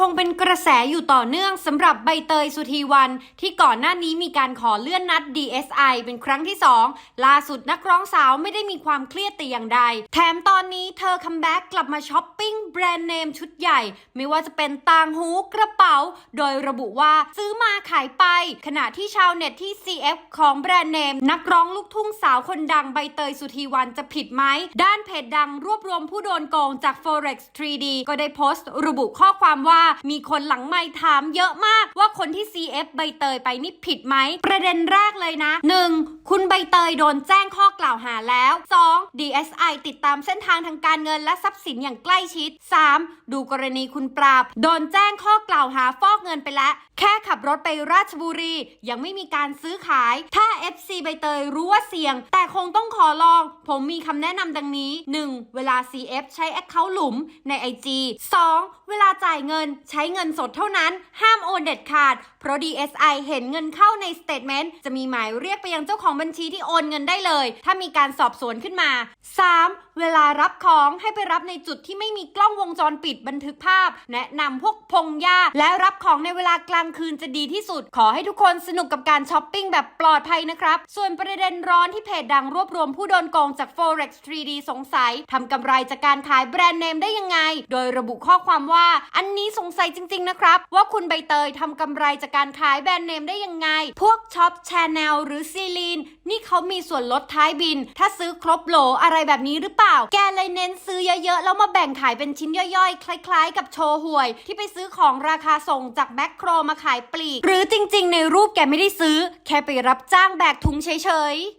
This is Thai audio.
คงเป็นกระแสอยู่ต่อเนื่องสำหรับใบเตยสุธีวัน ที่ก่อนหน้านี้มีการขอเลื่อนนัด DSI เป็นครั้งที่ 2 ล่าสุดนักร้องสาวไม่ได้มีความเครียดแต่อย่างใด แถมตอนนี้เธอคัมแบ็กกลับมาช้อปปิ้งแบรนด์เนมชุดใหญ่ ไม่ว่าจะเป็นต่างหูกระเป๋า โดยระบุว่าซื้อมาขายไป ขณะที่ชาวเน็ตที่ CF ของแบรนด์เนม นักร้องลูกทุ่งสาวคนดังใบเตยสุธีวันจะผิดไหมด้านเพจดังรวบรวมผู้โดนโกงจาก Forex 3D ก็ได้โพสต์ ระบุข้อความว่ามีคนหลังไม่ถามเยอะมากว่าคนที่ CF ใบเตยไปนี่ผิดไหม ประเด็นแรกเลยนะ 1. คุณใบเตยโดนแจ้งข้อกล่าวหาแล้ว DSI ติดตามเส้นทางทางการเงินและทรัพย์สินอย่างใกล้ชิด 3. ดูกรณีคุณปราบ โดนแจ้งข้อกล่าวหาฟอกเงินไปแล้ว แค่ขับรถไปราชบุรี ยังไม่มีการซื้อขาย ถ้า FC ใบเตยรู้ว่าเสี่ยง แต่คงต้องขอลอง ผมมีคำแนะนำดังนี้ 1. เวลา CF ใช้ Account หลุมใน IG 2. เวลาจ่ายเงินใช้เงินสดเท่านั้น ห้ามโอนเด็ดขาด เพราะ DSI เห็นเงินเข้าใน Statement จะมีหมายเรียกไปยังเจ้าของบัญชีที่โอนเงินได้เลย ถ้ามีการสอบสวนขึ้นมา 3. เวลารับของให้ไปรับในจุดที่ไม่มีกล้องวงจรปิดบันทึกภาพ แนะนำพวกพงหญ้าและรับของในเวลากลางคืนจะดีที่สุด ขอให้ทุกคนสนุกกับการช้อปปิ้งแบบปลอดภัยนะครับ ส่วนประเด็นร้อนที่เพจดังรวบรวมผู้โดนโกงจาก Forex 3D สงสัยทำกำไรจากการขายแบรนด์เนมได้ยังไง โดยระบุข้อความว่า อันนี้สงสัยจริง ๆ นะครับ ว่าคุณใบเตยทำกำไรจากการขายแบรนด์เนมได้ยังไง พวกช็อปแชาแนลหรือซีลีนนี่เขามีส่วนลดท้ายบิน ถ้าซื้อครบโหลอะไรแบบนี้หรือเปล่า แกเลยเน้นซื้อเยอะๆ แล้วมาแบ่งขายเป็นชิ้นย่อยๆ คล้ายๆ กับโชห่วย ที่ไปซื้อของราคาส่งจากแบ็คโครมาขายปลีก หรือจริงๆ ในรูปแกไม่ได้ซื้อ แค่ไปรับจ้างแบกถุงเฉยๆ